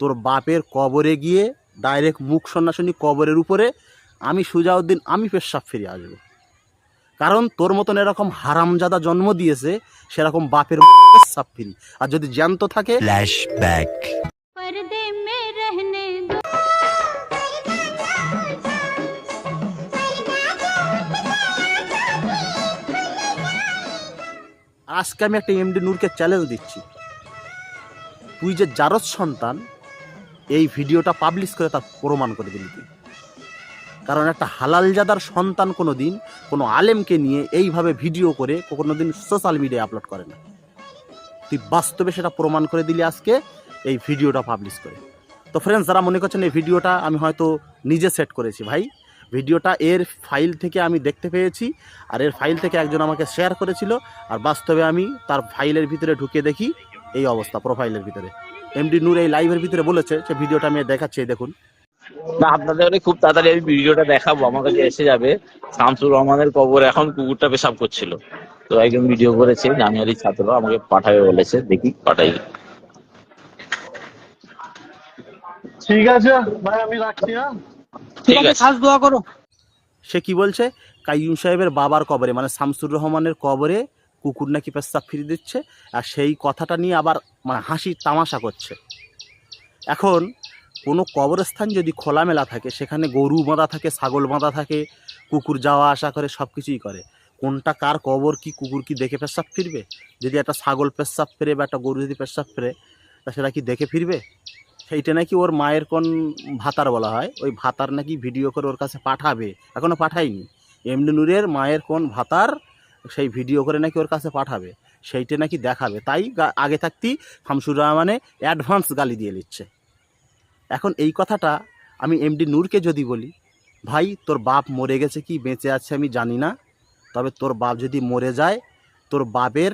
তোর বাপের কবরে গিয়ে ডাইরেক্ট মুখ সন্ন্যাসনী কবরের উপরে আমি সুজাউদ্দিন আমি পেশাব ফিরে আসব। কারণ তোর মতন এরকম হারামজাদা জন্ম দিয়েছে সেরকম বাপের পেশাব ফিরি। আর যদি জ্যান্ত থাকে আজকে আমি একটা এমডি নূরকে চ্যালেঞ্জ দিচ্ছি। তুই যে জারদ সন্তান এই ভিডিওটা পাবলিশ করে তার প্রমাণ করে দিলি তুই। কারণ একটা হালালজাদার সন্তান কোনো দিন কোনো আলেমকে নিয়ে এইভাবে ভিডিও করে কোনো দিন সোশ্যাল মিডিয়ায় আপলোড করে না। তুই বাস্তবে সেটা প্রমাণ করে দিলি আজকে এই ভিডিওটা পাবলিশ করে। তো ফ্রেন্ডস যারা মনে করছেন এই ভিডিওটা আমি হয়তো নিজে সেট করেছি ভাই, ভিডিওটা এর ফাইল থেকে আমি দেখতে পেয়েছি আর এর ফাইল থেকে একজন আমাকে শেয়ার করেছিল আর বাস্তবে আমি তার ফাইলের ভিতরে ঢুকে দেখি এই অবস্থা প্রোফাইলের ভিতরে। এমডি নূর এই লাইভের ভিতরে বলেছে সে ভিডিওটা আমি দেখাচ্ছি এই দেখুন। না আপনাদের মানে খুব তাড়াতাড়ি আমি ভিডিওটা দেখাবো আমার কাছে এসে যাবে। শামসুর রহমানের কবর এখন কুকুরটা পেশাব করছিল। তো একজন ভিডিও করেছে জামিয়ারি ছাত্র আমাকে পাঠাবে বলেছে দেখি পাঠাই। ঠিক আছে ভাই আমি রাখছি হ্যাঁ? ঠিক আছে। খাস দোয়া করো। সে কি বলছে? কাইয়ুম সাহেবের বাবার কবরে মানে শামসুর রহমানের কবরে কুকুর নাকি পেশাব ফিরে দিচ্ছে আর সেই কথাটা নিয়ে আবার মানে হাসি তামাশা করছে। এখন কোনো কবরস্থান যদি খোলামেলা থাকে, সেখানে গরু বাঁধা থাকে, ছাগল বাঁধা থাকে, কুকুর যাওয়া আসা করে, সব কিছুই করে, কোনটা কার কবর কি, কুকুর কি দেখে পেশাব ফিরবে? যদি একটা ছাগল পেশাব ফেরে বা একটা গরু যদি পেশাব ফেরে, তা সেটা কি দেখে ফিরবে? সেইটা নাকি ওর মায়ের কোন ভাতার বলা হয়? ওই ভাতার নাকি ভিডিও করে ওর কাছে পাঠাবে এখনও পাঠায়নি। এমনি নূরের মায়ের কোন ভাতার সেই ভিডিও করে নাকি ওর কাছে পাঠাবে, সেইটা নাকি দেখাবে। তাই আগে থাকতেই শামসুর রহমানে অ্যাডভান্স গালি দিয়ে নিচ্ছে। এখন এই কথাটা আমি এমডি নূরকে যদি বলি, ভাই, তোর বাপ মরে গেছে কি বেঁচে আছে আমি জানি না, তবে তোর বাপ যদি মরে যায়, তোর বাপের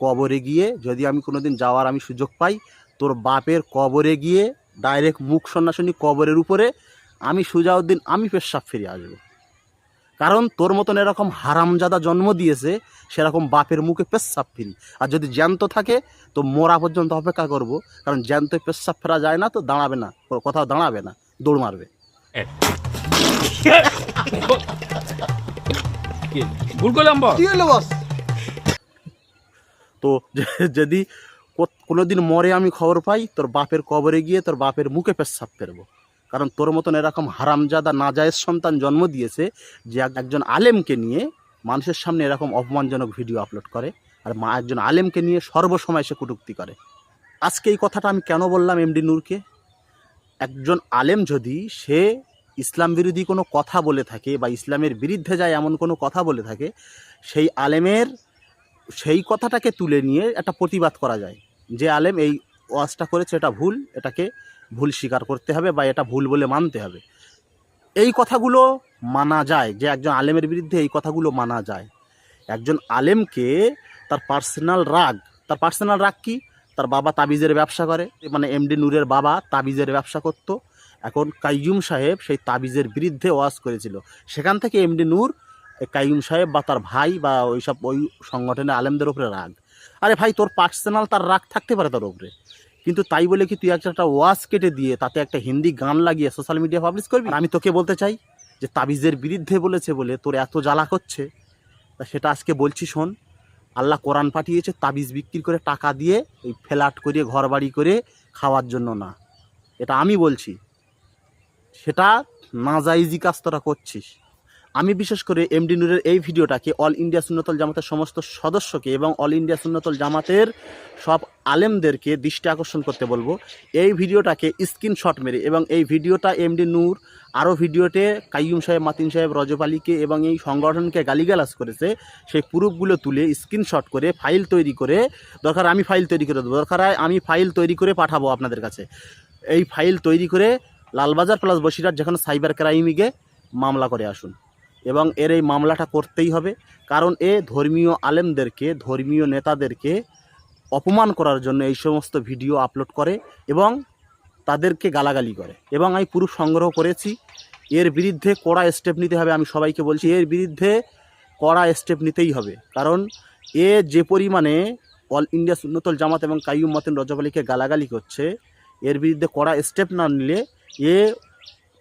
কবরে গিয়ে যদি আমি কোনোদিন যাওয়ার আমি সুযোগ পাই, তোর বাপের কবরে গিয়ে ডাইরেক্ট মুখ সন্ন্যাসনী কবরের উপরে আমি সুজাউদ্দিন, আমি পেশাব ফিরে আসব। কারণ তোর মতন এরকম হারামজাদা জন্ম দিয়েছে সেরকম বাপের মুখে পেশাব ফিরি আর যদি জ্যান্ত থাকে তো মরা পর্যন্ত অপেক্ষা করব। কারণ জ্যান্ত পেশাব ফেরা যায় না তো দাঁড়াবে না। কোথাও দাঁড়াবে না। দৌড় মারবে। ভুল করলাম তো যদি কোনোদিন মরে আমি খবর পাই তোর বাপের কবরে গিয়ে তোর বাপের মুখে পেশাব ফেরবো। কারণ তোর মতন এরকম হারামজাদা নাজায়েজ সন্তান জন্ম দিয়েছে যে এক- একজন আলেমকে নিয়ে মানুষের সামনে এরকম অপমানজনক ভিডিও আপলোড করে আর মা একজন আলেমকে নিয়ে সর্বসময় সে কটূক্তি করে। আজকে এই কথাটা আমি কেন বললাম এমডি নূরকে? একজন আলেম যদি সে ইসলাম বিরোধী কোনো কথা বলে থাকে বা ইসলামের বিরুদ্ধে যায় এমন কোনো কথা বলে থাকে, সেই আলেমের সেই কথাটাকে তুলে নিয়ে একটা প্রতিবাদ করা যায় যে আলেম এই ওয়াজটা করেছে, এটা ভুল, এটাকে ভুল স্বীকার করতে হবে বা এটা ভুল বলে মানতে হবে। এই কথাগুলো মানা যায়, যে একজন আলেমের বিরুদ্ধে এই কথাগুলো মানা যায়। একজন আলেমকে তার পার্সোনাল রাগ, তার পার্সোনাল রাগ কি? তার বাবা তাবিজের ব্যবসা করে মানে এমডি নূরের বাবা তাবিজের ব্যবসা করতো। এখন কাইয়ুম সাহেব সেই তাবিজের বিরুদ্ধে ওয়াজ করেছিল। সেখান থেকে এমডি নূর, কাইয়ুম সাহেব বা তার ভাই বা ওইসব ওই সংগঠনের আলেমদের উপরে রাগ। আরে ভাই, তোর পার্সোনাল তার রাগ থাকতে পারে তার উপরে। কিন্তু তাই বলে কি তুই একটা ওয়াশ কেটে দিয়ে তাতে একটা হিন্দি গান লাগিয়ে সোশ্যাল মিডিয়া পাবলিশ করবি? আমি তোকে বলতে চাই যে তাবিজের বিরুদ্ধে বলেছে বলে তোর এত জ্বালা করছে, তা সেটা আজকে বলছি শোন, আল্লাহ কোরআন পাঠিয়েছে, তাবিজ বিক্রি করে টাকা দিয়ে ওই ফ্ল্যাট করে ঘর বাড়ি করে খাওয়ার জন্য না। এটা আমি বলছি। সেটা নাজাইজি কাজ তোরা করছিস। আমি বিশেষ করে এমডি নূরের এই ভিডিওটাকে অল ইন্ডিয়া সুন্নতল জামাতের সমস্ত সদস্যকে এবং অল ইন্ডিয়া সুন্নতল জামাতের সব আলেমদেরকে দৃষ্টি আকর্ষণ করতে বলব। এই ভিডিওটাকে স্ক্রিনশট মেরে এবং এই ভিডিওটা এমডি নূর, আরও ভিডিওতে কাইয়ুম সাহেব, মাতিন সাহেব, রজব আলীকে এবং এই সংগঠনকে গালিগালাজ করেছে, সেই প্রুফগুলো তুলে স্ক্রিনশট করে, ফাইল তৈরি করে, দরকার আমি ফাইল তৈরি করে দেবো, দরকার আমি ফাইল তৈরি করে পাঠাবো আপনাদের কাছে। এই ফাইল তৈরি করে লালবাজার প্লাস বসিরহাট যেখানে সাইবার ক্রাইমিকে মামলা করে আসুন। এবং এর এই মামলাটা করতেই হবে। কারণ এ ধর্মীয় আলেমদেরকে, ধর্মীয় নেতাদেরকে অপমান করার জন্য এই সমস্ত ভিডিও আপলোড করে এবং তাদেরকে গালাগালি করে। এবং আমি পুরুষ সংগ্রহ করেছি। এর বিরুদ্ধে কড়া স্টেপ নিতে হবে আমি সবাইকে বলছি। এর বিরুদ্ধে কড়া স্টেপ নিতেই হবে। কারণ এ যে পরিমাণে অল ইন্ডিয়া সুন্নতল জামাত এবং কাইয়ুম মতেন রজব আলীকে গালাগালি করছে, এর বিরুদ্ধে কড়া স্টেপ না নিলে এ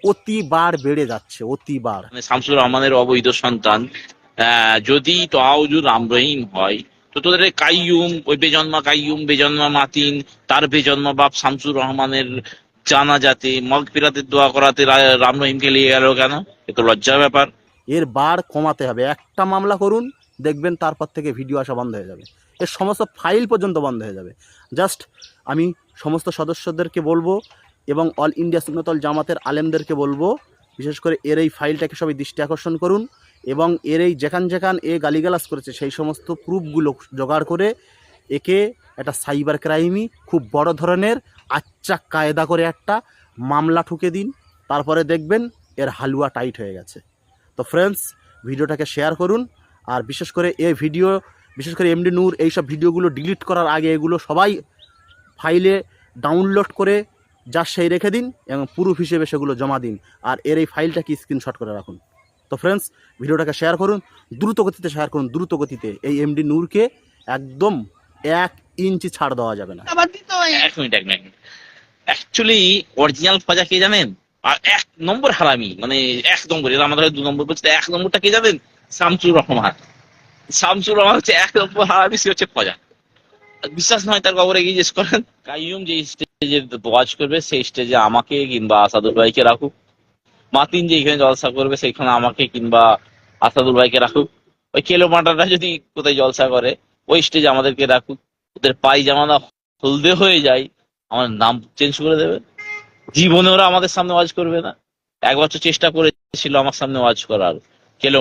অতিবার বেড়ে যাচ্ছে অতিবার। মানে শামসুর রহমানের অবৈধ সন্তান যদি তোয়াউজুর রাম রহিম হয় তো তোদের কাইয়ুম ওই বেজন্মা কাইয়ুম বেজন্মা মাতিন তার বেজন্মা বাপ শামসুর রহমানের জানা যাতে মগ ফিরাতে দোয়া করাতে রাম রহিমকে নিয়ে গেল কেন? এ তো লজ্জার ব্যাপার। এর বার কমাতে হবে। একটা মামলা করুন দেখবেন তারপর থেকে ভিডিও আসা বন্ধ হয়ে যাবে। এর সমস্ত ফাইল পর্যন্ত বন্ধ হয়ে যাবে। জাস্ট আমি সমস্ত সদস্যদেরকে বলব এবং অল ইন্ডিয়া সুন্নতল জামাতের আলেমদেরকে বলব, বিশেষ করে এর এই ফাইলটাকে সবাই দৃষ্টি আকর্ষণ করুন এবং এর এই যেখান যেখান এ গালিগালাজ করেছে, সেই সমস্ত প্রুফগুলো জোগাড় করে একে একটা সাইবার ক্রাইমই খুব বড় ধরনের আচ্চা কায়দা করে একটা মামলা ঠুকে দিন, তারপরে দেখবেন এর হালুয়া টাইট হয়ে গেছে। তো ফ্রেন্ডস ভিডিওটাকে শেয়ার করুন আর বিশেষ করে এই ভিডিও বিশেষ করে এমডি নূর এইসব ভিডিওগুলো ডিলিট করার আগে এগুলো সবাই ফাইলে ডাউনলোড করে যা সেই রেখে দিন এবং প্রুফ হিসেবে সেগুলো জমা দিন। আর এর এই ফাইলটাকে স্ক্রিনশট করে রাখুন। তো ফ্রেন্ডস ভিডিওটাকে শেয়ার করুন দ্রুত গতিতে শেয়ার করুন দ্রুত গতিতে। এই এমডি নূরকে একদম এক ইঞ্চি ছাড় দেওয়া যাবে না। এক মিনিট এক মিনিট অ্যাকচুয়ালি অরিজিনাল খোঁজা কে জানেন? আর এক নম্বর হারামি মানে এক নম্বর এরা আমাদের দু নম্বর বলছে এক নম্বরটা কে জানেন? শামসুর রহমান। শামসুর রহমান হচ্ছে এক নম্বর হারামি সে হচ্ছে খোঁজা। বিশ্বাস নয় তার খবরে গিয়ে জিজ্ঞেস করেন। কাইয়ুম যে স্টেজে ওয়াচ করবে, সেই স্টেজে আমাকে কিংবা আসাদুল ভাইকে রাখুক। মাতিন যে এখানে জলসা করবে সেখানে আমাকে কিংবা আসাদুল ভাইকে রাখুক। ওই কেলো মাটাটা যদি কোথায় জলসা করে, ওই স্টেজে আমাদেরকে রাখুক। ওদের পায়জামানা হলদে হয়ে যায়, আমার নাম চেঞ্জ করে দেবে। জীবনে ওরা আমাদের সামনে ওয়াজ করবে না। এক বছর চেষ্টা করেছিল আমার সামনে ওয়াজ করার কেলো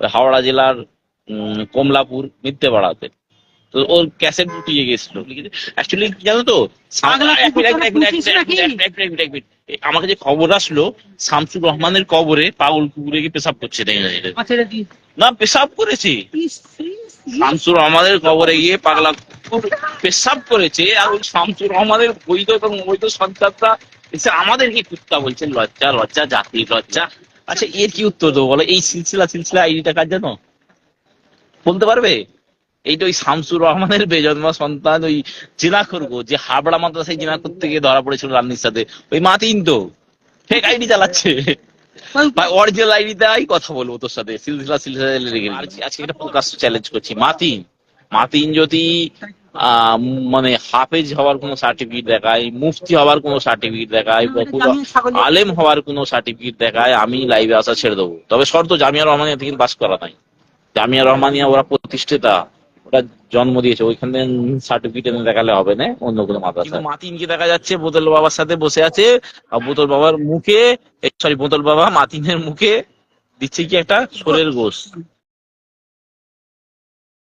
ওই হাওড়া জেলার কমলাপুর মিথ্যে বাড়াতে তো ওর ক্যাসেট গেছিল অ্যাকচুয়ালি জানো তো আমাকে যে খবর আসলো শামসুর রহমানের কবরে পাগল কুকুরে পেশাব করছে না। পেশাব করেছে। শামসুর রহমানের কবরে গিয়ে পাগলা পেশাব করেছে আর ওই শামসুর রহমানের বৈধ এবং অবৈধ সন্তানরা এসে আমাদেরকে কুত্তা বলছে লজ্জা লজ্জা জাতির লজ্জা। আচ্ছা এর কি উত্তর দেবো বলো? এই সিলসিলা সিলসিলা আইডিটা কার জানো? বলতে পারবে? এইটা ওই শামসুর রহমানের বেজন্মা সন্তান ওই জিনা করব যে হাবড়া মাদ্রাসায় জিনা করতে গিয়ে ধরা পড়েছিল রান্নির সাথে। ওই মাতিন তো। ফেক আইডি চালাচ্ছে। অরিজিনাল আইডি দেয় কথা বলব তোর সাথে। সিলসিলা সিলসিলা লেগে আজকে আজকে একটা প্রকাশ্য চ্যালেঞ্জ করছি। মাতিন মাতিন যদি আহ, মানে হাফেজ হওয়ার কোনো সার্টিফিকেট দেখায় মুফতি হওয়ার কোনো সার্টিফিকেট দেখায় আলেম হওয়ার কোনো সার্টিফিকেট দেখায় আমি লাইভে আসা ছেড়ে দেবো। তবে শর্ত জামিয়া রহমানিয়া থেকে পাস করা নাই। জামিয়া রহমানিয়া ওরা প্রতিষ্ঠিতা। ওরা জন্ম দিয়েছে, ওইখানে সার্টিফিকেট এনে দেখালে হবে না, অন্য কোনো মাদ্রাসা মাতিনকে দেখা যাচ্ছে, বোতল বাবার সাথে বসে আছে, আর বোতল বাবার মুখে সরি বোতল বাবা মাতিনের মুখে দিচ্ছে কি একটা সোরের গোস